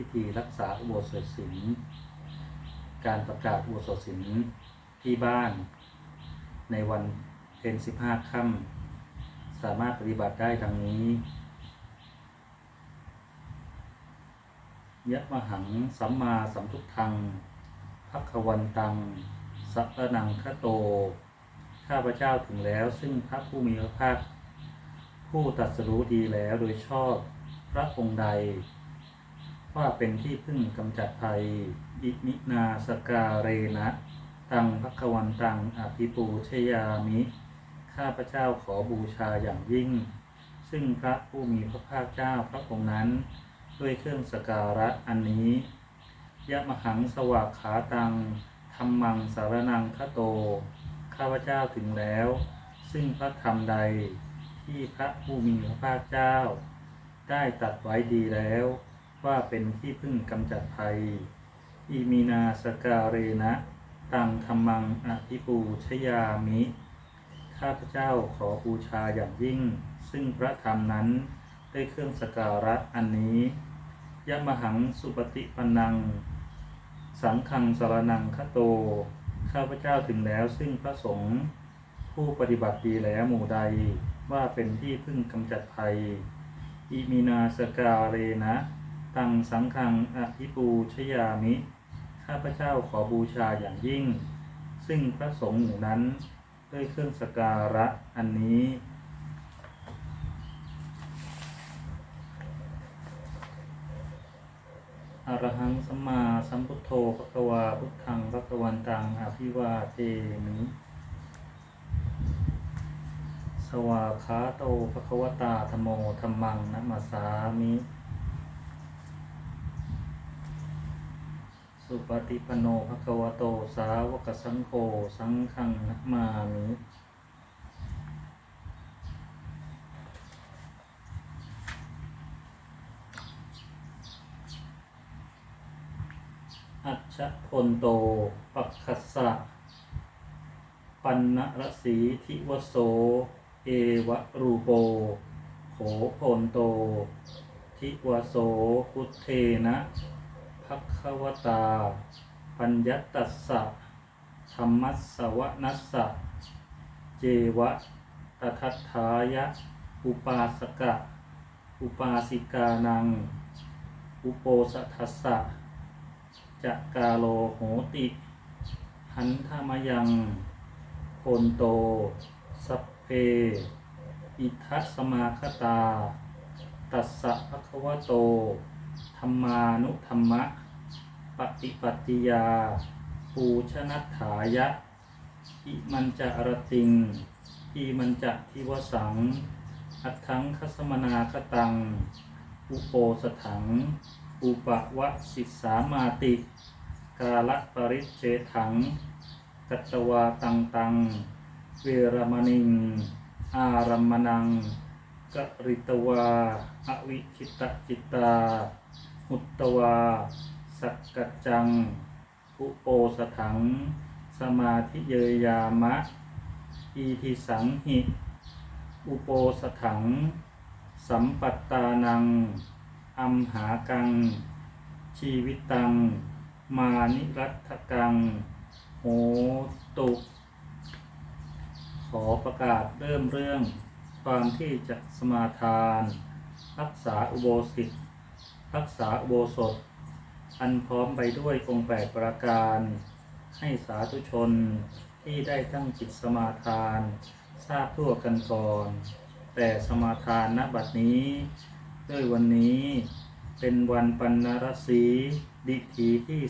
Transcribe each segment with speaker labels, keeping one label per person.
Speaker 1: พิธีรักษาอุโบสถศีลการประกาศอุโบสถศีลที่บ้าน ในวันเพ็ญสิบห้าค่ำสามารถปฏิบัติได้ดังนี้ยะมหังสัมมาสัมพุทธังพักวันตัง สัพนังคโต ข้าพเจ้าถึงแล้วซึ่งพระผู้มีพระภาค ผู้ตรัสรู้ดีแล้วโดยชอบพระองค์ใด ว่าเป็นที่พึ่งกำจัดภัย อิมินาสกาเรนะ ตังพักวันตังอภิปูชยามิ ข้าพระเจ้าขอบูชาอย่างยิ่ง ซึ่งพระผู้มีพระภาคเจ้าพระองค์นั้น ด้วยเครื่องสการะอันนี้ ยะมหังสวากขาตังธรรมังสารนังคโต ข้าพเจ้าถึงแล้ว ซึ่งพระธรรมใดที่พระผู้มีพระภาคเจ้า ได้ตัดไว้ดีแล้ว ว่าเป็นที่พึ่งกำจัดภัย อีมีนาสการเรนะตังธรรมังอภิปูชยามิ ข้าพเจ้าขอบูชาอย่างยิ่ง ซึ่งพระธรรมนั้นได้เครื่องสการะอันนี้ยะมหังสุปฏิปันนัง สังฆังสารนังคโต ข้าพเจ้าถึงแล้วซึ่งพระสงฆ์ผู้ปฏิบัติดีแล้วหมู่ใดว่าเป็นที่พึ่งกำจัดภัยอิมินาสการเรนะ ตังสังฆังอภิปูชยามิ ข้าพเจ้าขอบูชาอย่างยิ่ง ซึ่งพระสงฆ์หมู่นั้นด้วยเครื่องสการะอันนี้อรหังสัมมาสัมพุทโธภควาพุทธังภควันตังอภิวาเทมิสวาขาโตภควตาธโมธรรมังนัมมาสามิ สุปฏิปโนภควโตสาวกสังโฆสังฆังนัมามิอัชชะพลโต ปักขัสสะปันนรสีทิวโส เอวะรูโป โขพลโต ทิวโสพุทเทนะ ภักวตา ปัญญตัสสะธรรมัสสวนัสสะ เจวะตทัฏฐายะ อุปาสกะ อุปาสิกานัง อุโปสทัสสะจักกาโลโหติ หันธามยัง โคนโต สัพเพ อิทัสมาคตา ตัสสะภะคะวะโต ธรรมานุธรรมะ ปฏิปัตติยา ปูชนัตถายะ อิมันจะอรติงอิมันจะทิวสัง อัตถังคสมนาคตัง อุโปสถัง อุปวะสิสามาติ กาละปริเชถัง กัตตวาตังตัง เวรมณิง อารัมมนังกริตวา อวิคิตจิตตา หุตตวา สักกัจจังอุโปสถัง สมาธิเยยามะ อีทิสังหิ อุโปสถัง สัมปัตตานัง อัมหากัง ชีวิตตัง มานิรัตกัง โหตุ ขอประกาศเริ่มเรื่องความที่จะสมาทาน รักษาอุโบสิตรักษาอุโบสถ อันพร้อมไปด้วยองค์แปดประการ ให้สาธุชนที่ได้ตั้งจิตสมาทาน ทราบทั่วกันก่อน แต่สมาทานณบัดนี้ ด้วยวันนี้เป็นวันปันนรสีดิถีที่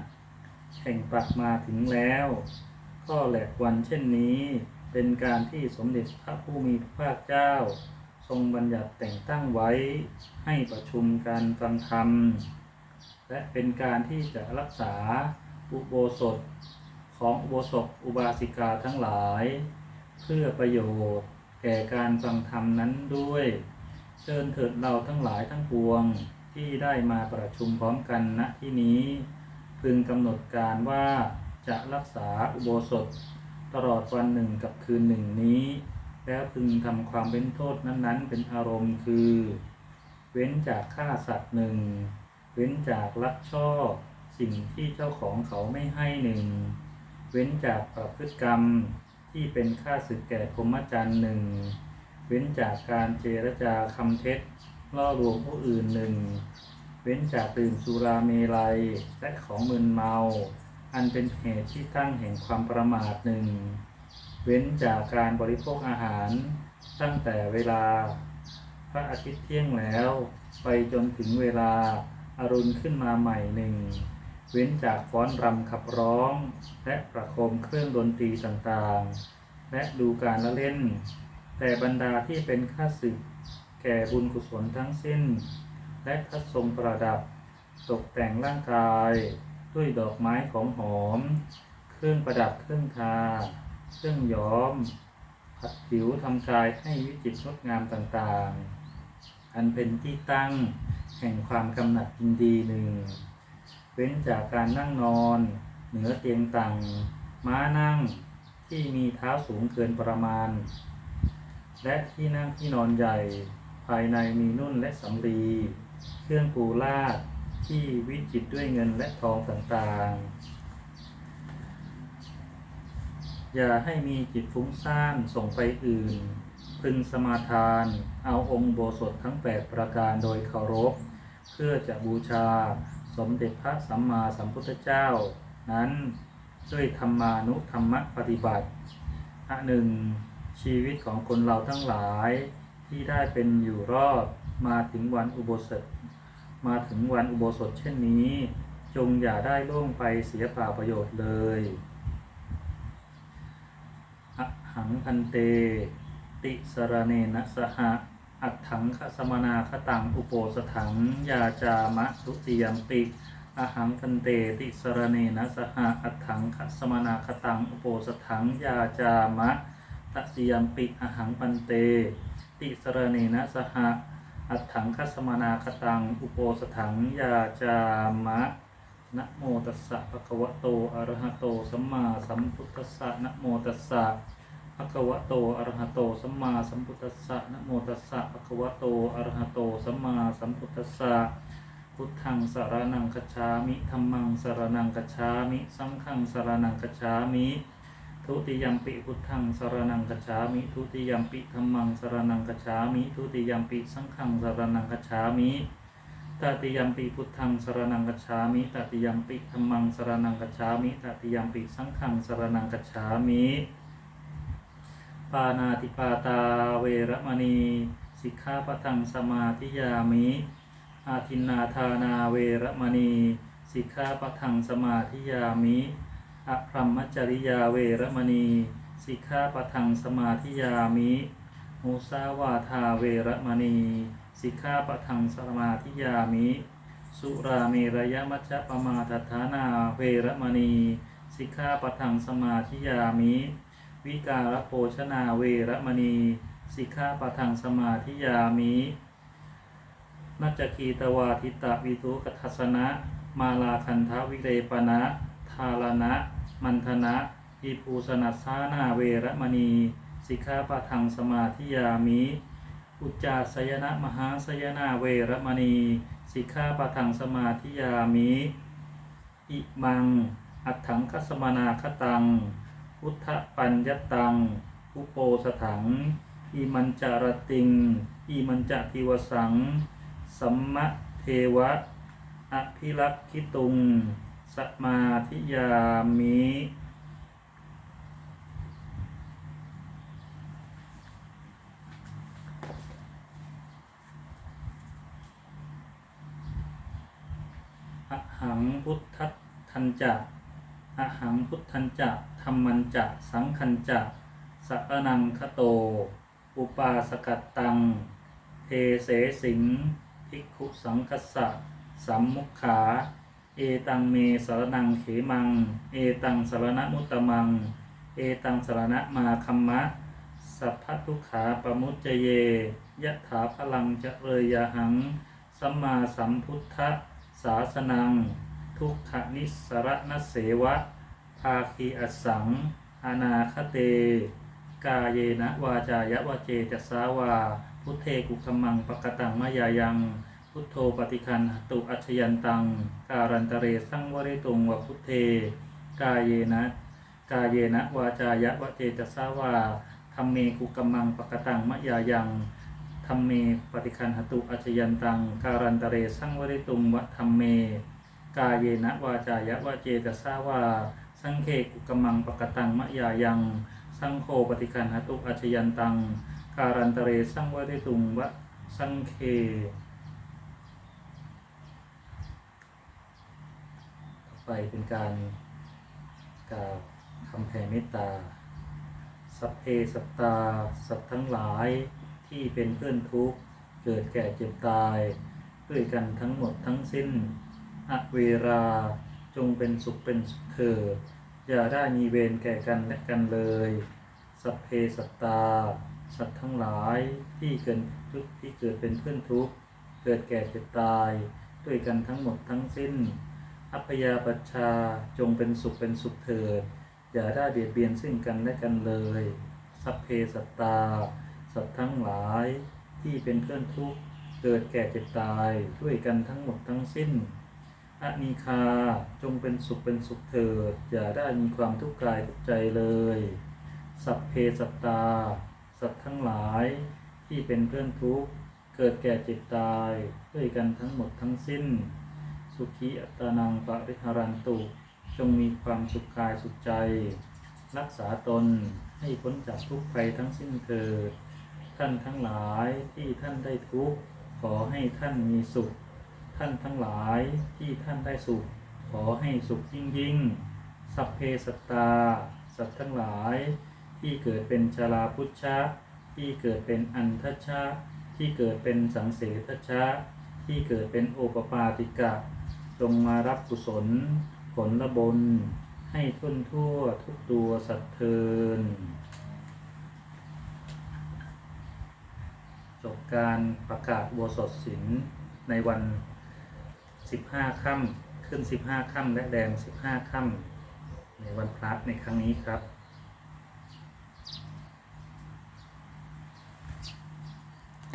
Speaker 1: 15แห่งปักมาถึงแล้วก็แหลกวันเช่นนี้เป็นการที่สมเด็จพระผู้มีพระภาคเจ้า ทรงบัญญัติแต่งตั้งไว้ให้ประชุมการฟังธรรม และเป็นการที่จะรักษาอุโบสถของอุโบสถอุบาสิกาทั้งหลาย เพื่อประโยชน์แก่การฟังธรรมนั้นด้วย เชิญเถิดเราทั้งหลายทั้งปวงที่ได้มาประชุมพร้อมกันณที่นี้ พึงกำหนดการว่าจะรักษาอุโบสถ ตลอดวันหนึ่งกับคืนหนึ่งนี้ แล้วพึงทำความเป็นโทษนั้นๆ เป็นอารมณ์คือ เว้นจากฆ่าสัตว์หนึ่ง เว้นจากลักชอบสิ่งที่เจ้าของเขาไม่ให้หนึ่ง เว้นจากประพฤติกรรมที่เป็นค่าศึกแก่พรหมจรรย์หนึ่ง เว้นจากการเจรจาคำเท็จล่อลวงผู้อื่นหนึ่ง เว้นจากดื่มสุราเมลัยและของมึนเมา อันเป็นเหตุที่ตั้งแห่งความประมาทหนึ่ง เว้นจากการบริโภคอาหารตั้งแต่เวลา พระอาทิตย์เที่ยงแล้ว ไปจนถึงเวลา อรุณขึ้นมาใหม่หนึ่ง เว้นจากฟ้อนรำขับร้อง และประโคมเครื่องดนตรีต่างๆ และดูการละเล่น แต่บรรดาที่เป็นค่าศึก แก่บุญกุศลทั้งสิ้น และทัดทรงประดับ ตกแต่งร่างกาย ด้วยดอกไม้ของหอม เครื่องประดับเครื่องทา เครื่องย้อมผัดผิวทำกายให้วิจิตรงดงามต่างๆ อันเป็นที่ตั้ง แห่งความกำหนัดยินดีหนึ่งเว้นจากการนั่งนอน เหนือเตียงต่างม้านั่งที่มีเท้าสูงเกินประมาณ และที่นั่งที่นอนใหญ่ ภายในมีนุ่นและสำลีเครื่องปูลาดที่วิจิตรด้วยเงินและทองต่างๆ อย่าให้มีจิตฟุ้งซ่านส่งไปอื่น พึงสมาทาน เอาองค์โบสถทั้ง8ประการโดยเคารพ เพื่อจะบูชาสมเด็จพระสัมมาสัมพุทธเจ้า นั้นด้วยธรรมานุธรรมปฏิบัติอันหนึ่งชีวิตของคนเราทั้งหลายที่ได้เป็นอยู่รอดมาถึงวันอุโบสถ มาถึงวันอุโบสถเช่นนี้ จงอย่าได้ล่วงไปเสียเปล่าประโยชน์เลยอหังพันเต ติสรเนนะสหะ อัตถังคสมนาคตังอุโปสถัง ยาจามะทุติยมปิอาหังพันเตติสรเนนะสหอัตถังคสมนาคตังอุโปสถัง ยาจามะตติยมปิอาหังพันเต ติสรเนนะสหอัตถังคสมนาคตังอุโปสถัง ยาจามะนะโมตัสสะภะคะวะโตอะระหะโตสัมมาสัมพุทธัสสะนะโมตัสสะ ภะคะวะโตอะระหะโตสัมมาสัมพุทธัสสะนะโมตัสสะภะคะวะโตอะระหะโตสัมมาสัมพุทธัสสะพุทธังสารนังคัจฉามิธัมมังสารนังคัจฉามิ สังฆังสารนังคัจฉามิทุติยมปิพุทธังสารนังคัจฉามิทุติยมปิธัมมังสารนังคัจฉามิทุติยมปิสังฆังสารนังคัจฉามิตติยมปิพุทธังสารนังคัจฉามิตติยมปิธัมมังสารนังคัจฉามิตติยมปิสังฆังสารนังคัจฉามิ ปานาติปาตาเวรมณี สิกขาปะทังสมาธิยามิ อาทินนาทานาเวรมณี สิกขาปะทังสมาธิยามิอพรหมจริยาเวรมณี สิกขาปะทังสมาธิยามิมุสาวาทาเวรมณี สิกขาปะทังสมาธิยามิ สุราเมรยมัจจปมาทัฐานาเวรมณี สิกขาปะทังสมาธิยามิ วิการโภชนาเวรมณี สิกขาปะทังสมาธิยามินัจคีตวาทิตะวิทุกัทัสนะ มาลาคันทวิเรปนะ ทาลนะมันธนะอิภูสนัสสานาเวรมณี สิกขาปะทังสมาธิยามิอุจจาสยนะมหาสยนาเวรมณี สิกขาปะทังสมาธิยามิ อิมัง อัตถังคัสมนาคตัง พุทธปัญญตังอุโปสถัง อิมันจารติง อิมันจทิวสัง สัมมะเทวะ อภิรักขิตุง สมาธิยามิอหังพุทธทันจะ อหังพุทธันจะธรรมันจะ สังคันจะสัพนังคโต อุปาสกัตตัง เทเสสิงภิกขุสังคสะสัมมุขขา เอตังเมสารนังเขมัง เอตังสารณมุตตมัง เอตังสารณมาคัมมะ สัพพทุขาปมุจเจเยยะถาพลังจะเรยยหัง สัมมาสัมพุทธศาสนัง ทุกขนิสรณเสวะ ภาคีอสัง อนาคเต กาเยนะวาจายะวเจจะสาวา พุทเทกุขมังปกตังมะยายัง พุทโธปฏิคันหตุอัจฉยันตัง การันตเรสังวริตุงวพุทเท กาเยนะ กาเยนะวาจายะวเจตสาวาธรรมเมกุกมมังปกตังมะยายังธรรมเมปฏิคันหตุอัจยันตัง การันตเรสังวริตุงวะธรรมเม กายเยนะวาจายะวะเจตสาวา สังเคกุกมังปกตังมะยายัง สังโฆปฏิคันหตุอัจยันตัง การันตเรสังวริตุงวะสังเคไปเป็นการกล่าวคำแผ่เมตตา สัพเพสัตตา สัตว์ทั้งหลายที่เป็นเพื่อนทุกข์ เกิดแก่เจ็บตาย ด้วยกันทั้งหมดทั้งสิ้น อเวรา จงเป็นสุขเป็นสุขเถิดอย่าได้มีเวรแก่กันและกันเลย สัพเพสัตตา สัตว์ทั้งหลายที่เกิดทุกข์ที่เกิดเป็นเพื่อนทุกข์ เกิดแก่เจ็บตาย ด้วยกันทั้งหมดทั้งสิ้น อัพยาปัชชาจงเป็นสุขเป็นสุขเถิดอย่าได้เบียดเบียนซึ่งกันและกันเลย สัพเพสัตตา สัตว์ทั้งหลายที่เป็นเพื่อนทุกข์ เกิดแก่เจ็บตายด้วยกันทั้งหมดทั้งสิ้น อนีคาจงเป็นสุขเป็นสุขเถิด อย่าได้มีความทุกข์กายทุกใจเลย สัพเพสัตตา สัตว์ทั้งหลายที่เป็นเพื่อนทุกข์ เกิดแก่เจ็บตายด้วยกันทั้งหมดทั้งสิ้น สุขีอัตานังปริหารันตุ จงมีความสุขกายสุขใจ รักษาตนให้พ้นจากทุกข์ภัยทั้งสิ้นเถิด ท่านทั้งหลายที่ท่านได้ทุกข์ขอให้ท่านมีสุข ท่านทั้งหลายที่ท่านได้สุข ขอให้สุขยิ่งยิ่งสัพเพสัตตา สัตว์ทั้งหลาย ที่เกิดเป็นชาลาพุชชะ ที่เกิดเป็นอันทัชชะ ที่เกิดเป็นสังเสทชะ ที่เกิดเป็นโอปปาติกะจงมารับกุศล ผลละบน ให้ทุนทั่วทุกตัวสัตว์เทินจบการประกาศบัวสดศิลในวัน 15ค่ำขึ้นสิบห้าค่ำและแดงสิบห้าค่ำในวันพระในครั้งนี้ครับ